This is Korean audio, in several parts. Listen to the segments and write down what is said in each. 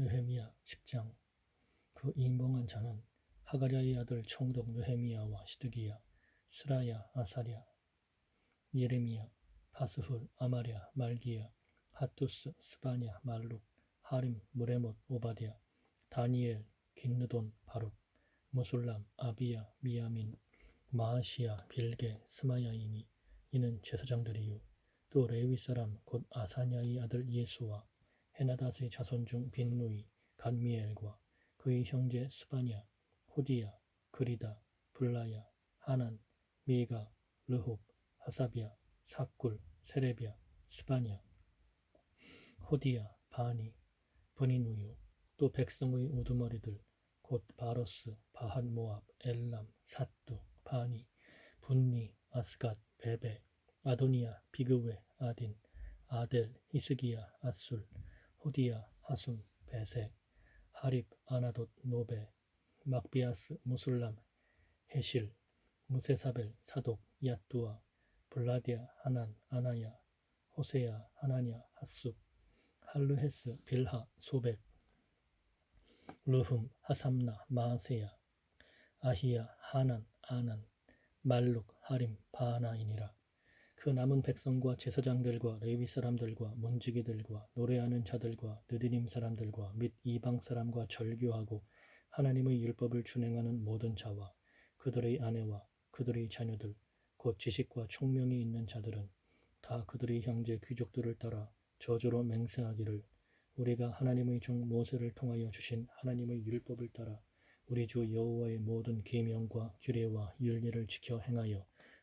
느헤미야 10장. 그 인봉한 자는 하가랴의 아들 총독 느헤미야와 시드기야 스라야 아사랴 예레미야 바스훌 아마랴 말기야 핫투스 스바냐 말룩 하림 무레못 오바디야 다니엘 긴느돈 바룩 무술람 아비야 미야민 마아시야 빌게 스마야이니 이는 제사장들이요. 또 레위 사람 곧 아사냐의 아들 예수와 헤나닷의 자손 중 빈누이 간미엘과 그의 형제 스바냐 호디야 그리다 블라야 하난 미가 르홉 하사비야 사꿀 세레비야 스바냐 호디야 바니 브니누요 또 백성의 우두머리들 곧 바로스 바한 모압 엘람 사뚜 바니 분니 아스갓 베베 아도니아 비그웨 아딘 아델 히스기야 아술 호디야 하숨 베세 하립 아나돗 노베 막비아스 무술람 헤실 무세사벨 사독 야뚜아 블라디아 하난 아나야 호세야 하나냐 핫숲 할르헤스 빌하 소백 르흠 하삼나 마세야 아히야 하난 아난 말룩 하림 바하나이니라 그 남은 백성과 제사장들과 레위 사람들과 문지기들과 노래하는 자들과 느디님 사람들과 및 이방 사람과 절교하고 하나님의 율법을 준행하는 모든 자와 그들의 아내와 그들의 자녀들 곧 지식과 총명이 있는 자들은 다 그들의 형제 귀족들을 따라 저주로 맹세하기를 우리가 하나님의 종 모세를 통하여 주신 하나님의 율법을 따라 우리 주 여호와의 모든 계명과 규례와 윤례를 지켜 행하여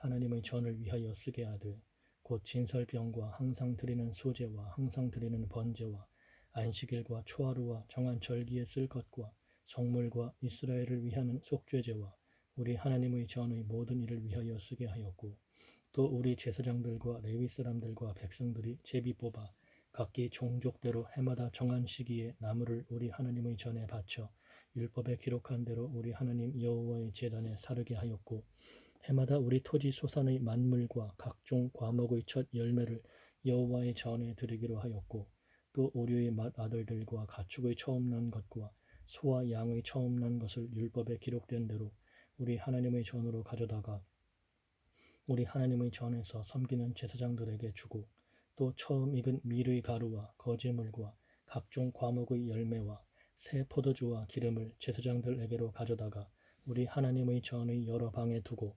하나님의 전을 위하여 쓰게 하되 곧 진설병과 항상 드리는 소제와 항상 드리는 번제와 안식일과 초하루와 정한 절기에 쓸 것과 성물과 이스라엘을 위하는 속죄제와 우리 하나님의 전의 모든 일을 위하여 쓰게 하였고 또 우리 제사장들과 레위 사람들과 백성들이 제비 뽑아 각기 종족대로 해마다 정한 시기에 나무를 우리 하나님의 전에 바쳐 율법에 기록한 대로 우리 하나님 여호와의 제단에 사르게 하였고 해마다 우리 토지 소산의 만물과 각종 과목의 첫 열매를 여호와의 전에 드리기로 하였고 또 우리의 맏 아들들과 가축의 처음 난 것과 소와 양의 처음 난 것을 율법에 기록된 대로 우리 하나님의 전으로 가져다가 우리 하나님의 전에서 섬기는 제사장들에게 주고 또 처음 익은 밀의 가루와 거제물과 각종 과목의 열매와 새 포도주와 기름을 제사장들에게로 가져다가 우리 하나님의 전의 여러 방에 두고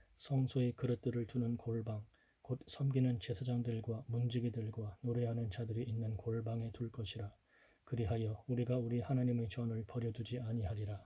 성소의 그릇들을 두는 골방 곧 섬기는 제사장들과 문지기들과 노래하는 자들이 있는 골방에 둘 것이라. 그리하여 우리가 우리 하나님의 전을 버려두지 아니하리라